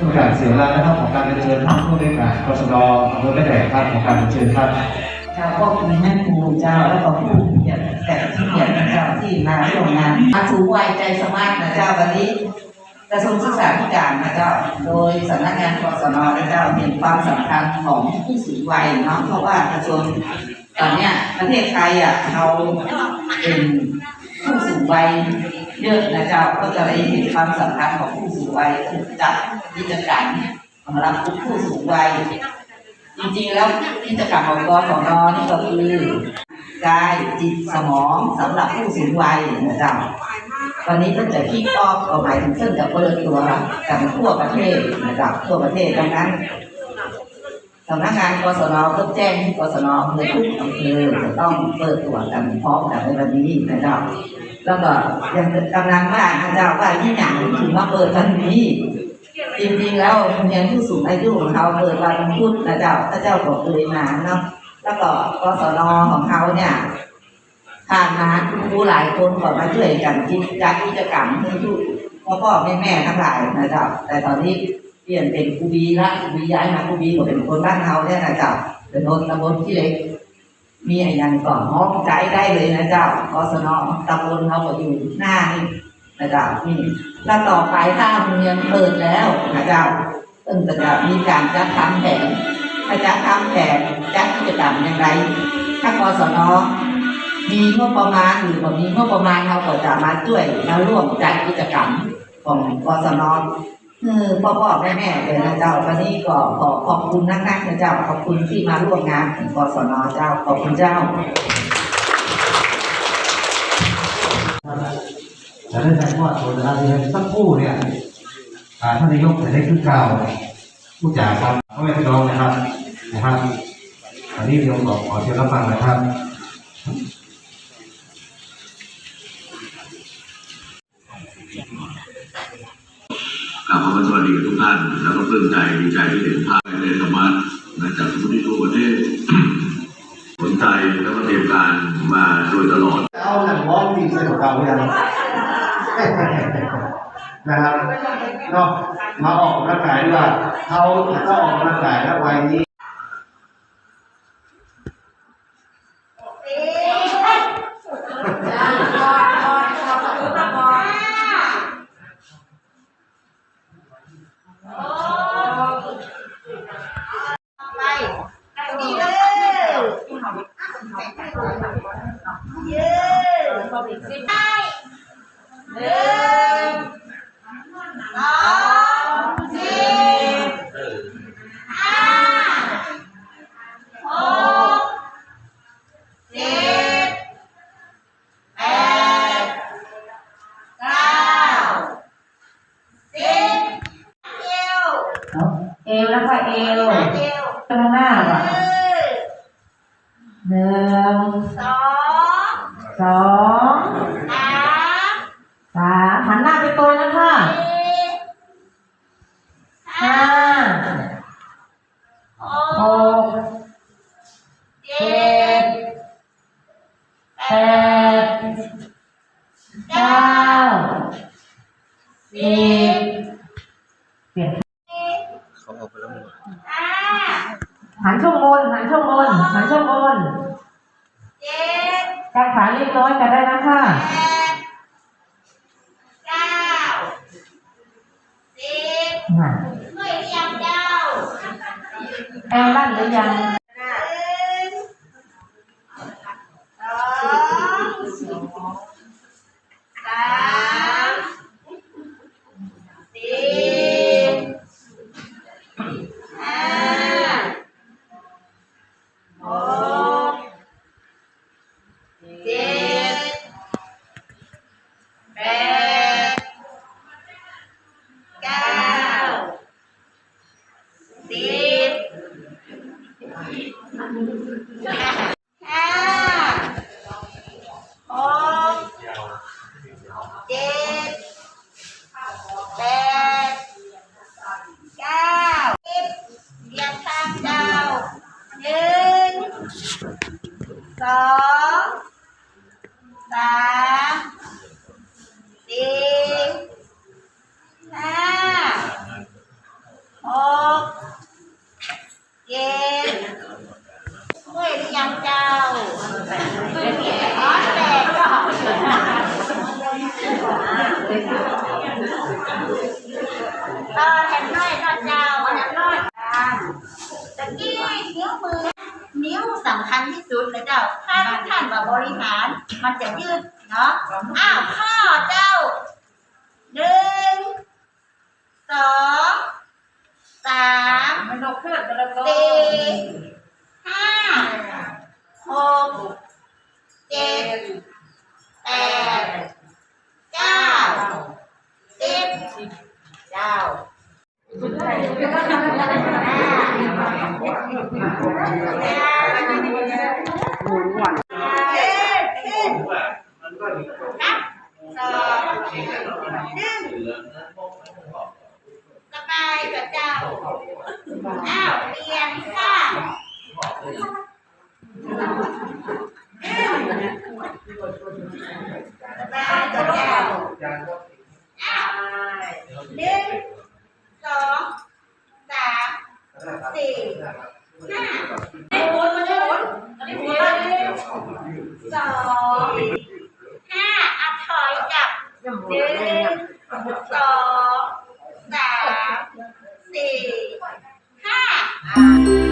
ต้องการเสียเวลานะครับของการเรียนเชิญท่านผู้บริการกสดอำเภอแม่แดดครับของการเรียนเชิญครับเจ้าก็คุณแม่ครูเจ้าแล้วก็ผู้เกียรติแต่ที่เกียรติเจ้าที่มาร่วมงานมาสูงวัยใจสมาร์ทนะเจ้าวันนี้กระทรวงศึกษาธิการนะเจ้า โดยสำนักงานกศนนะเจ้าเห็นความสำคัญของผู้สูงวัยเนาะเพราะว่ากระทรวงตอนเนี้ยประเทศไทยอะเขาเป็นผู้สูงวัยเยอะนะเจ้าก็จะได้เห็นความสำคัญของผู้สูงวัยถูกจัด กิจกรรมสำหรับผู้สูงวัย จริงๆแล้วกิจกรรมของกของนนี่ก็คือกายจิตสมองสำหรับผู้สูงวัยนะจ๊ะวันนี้เพิ่งจะคิกออฟก็หมายถึงเพิ่งจะเปิดตัวกันทั่วประเทศนะจ๊ะทั่วประเทศดังนั้นสำนักงานกศนก็แจ้งที่กศนอำเภอทุกอำเภอจะต้องเปิดตัวกันพร้อมกันในวันนี้นะจ๊ะแล้วก็ยังกำลังว่านะจ๊ะว่าที่อย่างถึงมาเปิดวันนี้ จริงๆแล้วเรียนผู้สูงอายุของเขาเปิดวันพุธนะเจ้าพระเจ้าก็เคยมาเนาะแล้วก็กศนของเขาเนี่ยผ่านมาครูหลายคนก็มาช่วยกันกิจจัดกิจกรรมให้ทุกพ่อพ่อแม่แม่ทั้งหลายนะเจ้าแต่ตอนนี้เปลี่ยนเป็นครูบีละครูบีย้ายมาครูบีก็เป็นคนบ้านเขาเนี่ยนะเจ้าเป็นคนตำบลที่เล็ก มีอะไรอย่างก่อนห้องใจได้เลยนะเจ้ากศนตำบลเขาก็อยู่หน้านี่ นะเจ้านี่แล้วต่อไปถ้าโรงเรียนเปิดแล้วนะเจ้าเพิ่งจะมีการจัดทำแผนถ้าจะทำแผนจัดกิจกรรมอย่างไรถ้ากศนมีงบประมาณหรือบ่มีงบประมาณเราก็จะมาช่วยมาร่วมจัดกิจกรรมของกศนคือพ่อพ่อแม่แม่เลยนะเจ้าวันนี้ก็ขอขอบคุณนักนักนะเจ้าขอบคุณที่มาร่วมงานของกศนเจ้าขอบคุณเจ้า จะได้ถ่ายทอดตัวนะครับที่สักครู่เนี่ยอ่าท่านนายกจะได้ขึ้นกล่าวผู้จ่าครับพ่อแม่พี่น้องนะครับนะครับอันนี้โยมบอกขอเชิญรับฟังนะครับกลับมาสวัสดีกับทุกท่านแล้วก็ปลื้มใจดีใจที่เห็นภาพในธรรมะนะจากทุกที่ทั่วประเทศสนใจแล้วก็เตรียมการมาโดยตลอด เอาหนังร้องตีใส่ของเราเนี่ย นะครับเนาะมาออกกำลังกายดีกว่าเขาถ้าออกกำลังกายแล้ววัยนี้ เอวแล้วก็เอวข้างหน้าว่ะหนึ่งสองส หันช่องบนหันช่องบนหันช่องบนกางขาเรียบร้อยกันได้นะคะน่ะแอลลั่นหรือยัง แปดเก้าสิบห้าหกเจ็ดแปดเก้าสิบเรียงตามดาหนึ่งสองสาม ห้าหกเจ็ดเมื่อยหรืยังเจ้าอ๋อแปดก็ต่อแถมน้อยก็เจ้าแถมน้อยตะกี้นิ้วมือ นิ้วสำคัญที่สุดเลยเจ้าถ้า บริหาร มันจะยืดเนาะอ้าวข้อเจ้าหนึ่ง นับสองหนึ่งสบายกับเจ้า อ้าวเรียนค่ะ Bye.